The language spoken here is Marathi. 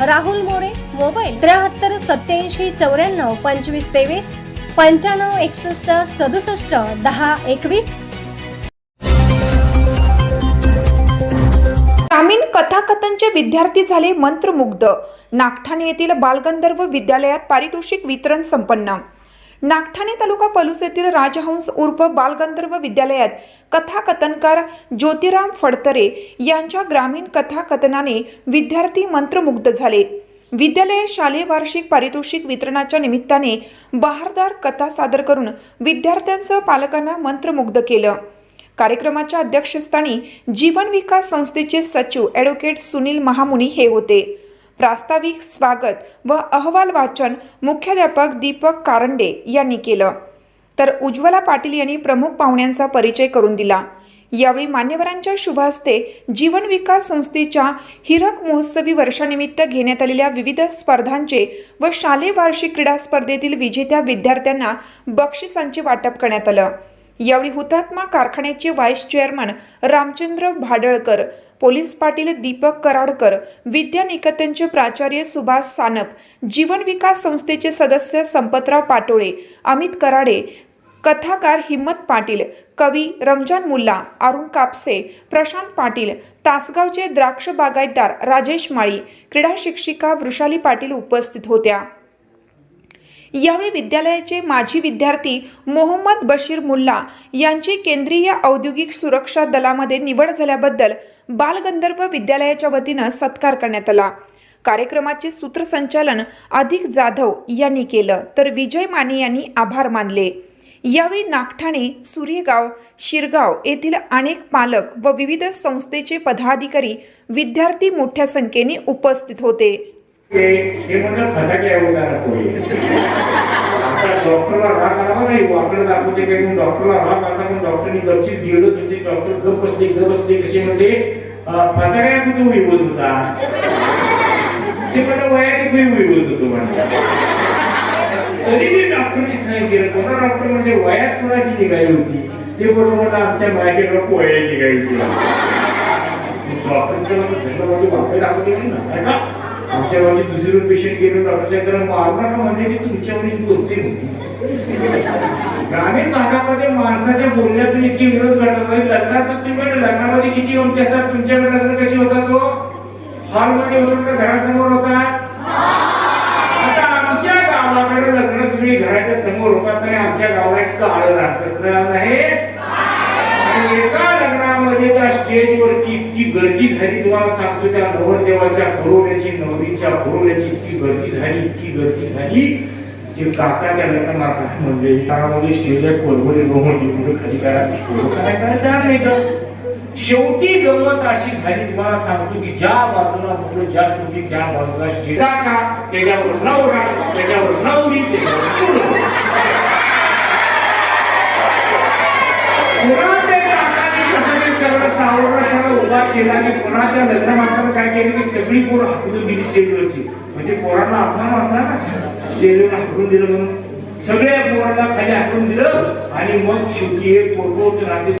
राहुल मोरे मोबाईल त्र्याहत्तर सत्याऐंशी चौऱ्याण्णव पंचवीस तेवीस पंच्याण्णव एकसष्ट सदुसष्ट दहा एकवीस. ग्रामीण कथाकथनचे विद्यार्थी झाले मंत्रमुग्ध. नागठाणे येथील बालगंधर्व विद्यालयात पारितोषिक वितरण संपन्न. नागठाणे तालुका पलूस येथील राजहंस उर्फ बालगंधर्व विद्यालयात कथाकथनकार ज्योतिराम फडतरे यांच्या ग्रामीण कथाकथनाने विद्यार्थी मंत्रमुग्ध झाले. विद्यालयात शालेय वार्षिक पारितोषिक वितरणाच्या निमित्ताने बहारदार कथा सादर करून विद्यार्थ्यांसह पालकांना मंत्रमुग्ध केलं. कार्यक्रमाच्या अध्यक्षस्थानी जीवन विकास संस्थेचे सचिव ॲडव्होकेट सुनील महामुनी हे होते. प्रास्ताविक स्वागत व अहवाल वाचन मुख्याध्यापक दीपक कारंडे यांनी केलं. तर उज्ज्वला पाटील यांनी प्रमुख पाहुण्यांचा परिचय करून दिला. यावेळी मान्यवरांच्या शुभास्ते जीवन विकास संस्थेच्या हिरक महोत्सवी वर्षानिमित्त घेण्यात आलेल्या विविध स्पर्धांचे व शालेय वार्षिक क्रीडा स्पर्धेतील विजेत्या विद्यार्थ्यांना बक्षिसांचे वाटप करण्यात आलं. यावेळी हुतात्मा कारखान्याचे vice chairman Ramchandra Bhadalkar police Patil Deepak Karadkar विद्यानिकेतनचे प्राचार्य सुभाष सानप जीवन विकास संस्थेचे सदस्य संपतराव पाटोळे अमित कराडे कथाकार हिम्मत पाटील कवी रमजान मुल्ला अरुण कापसे प्रशांत पाटील तासगावचे द्राक्ष बागायतदार राजेश माळी क्रीडा शिक्षिका वृषाली पाटील उपस्थित होत्या. यावेळी विद्यालयाचे माजी विद्यार्थी मोहम्मद बशीर मुल्ला यांची केंद्रीय औद्योगिक सुरक्षा दलामध्ये निवड झाल्याबद्दल बालगंधर्व विद्यालयाच्या वतीनं सत्कार करण्यात आला. कार्यक्रमाचे सूत्रसंचालन अधिक जाधव यांनी केलं तर विजय माने यांनी आभार मानले. यावेळी नागठाणे सूर्यगाव शिरगाव येथील अनेक पालक व विविध संस्थेचे पदाधिकारी विद्यार्थी मोठ्या संख्येने उपस्थित होते. हे म्हणजे फटाके आता डॉक्टरला राग आला हो वाकडं दाखवते काही डॉक्टरला राग आला डॉक्टरनी दिलं डॉक्टर गप बसते गप बसते कसे म्हणजे फटाक्या कुठे होता? ते वयात उभी उभी होतो म्हणजे तरी मी डॉक्टरनी सांगितलं कोणा डॉक्टर म्हणजे वयात कोणाची निघाली होती? ते बरोबर आमच्या मायकेला पोळ्या निघायची डॉक्टरच्या म्हणजे दाखवते ना आमच्या म्हणजे दुसरी पेशंट गेले डॉक्टरच्याकडे मारणार नका म्हणजे की तुमच्या म्हणजे बोलते. ग्रामीण भागामध्ये माणसाच्या बोलण्यातून इतकी विरोध घडत नाही लग्नात तुम्ही लग्नामध्ये किती होते असतात तुमच्याकडे लग्न कशी होता तो हॉलमध्ये होतो का घरासमोर होता आता आमच्या गावाकडे लग्न सगळी घराच्या समोर होतात आणि आमच्या गावाला इतकं आलं राहत असणार नाही. एका स्टेजवरती इतकी गर्दी झाली तुम्हाला सांगतो त्या नवरदेवाच्या घरोण्याची नवरीच्या घरोण्याची इतकी गर्दी झाली इतकी गर्दी झाली ते काका त्या लग्न माता म्हणजे त्यामध्ये स्टेजवर कोलबोली होती कुठे खाली करा काय करायचं नाही. शेवटी गंमत अशी झाली तुम्हाला सांगतो की ज्या बाजूला मुलं जास्त होती त्या बाजूला स्टेज काका त्याच्यावर नवरा त्याच्यावर नवरी त्याच्यावर सगळं केला की कोणाच्या लग्न माणसानं काय केलं की सगळी पोरं हाकलून दिली स्टेजवरची म्हणजे पोरांना अपमान वाटला ना. स्टेजवर हाकलून दिलं म्हणून. सगळ्या पोरांना खाली हाकलून दिलं आणि मग शेवटी एक पोरपोच राहते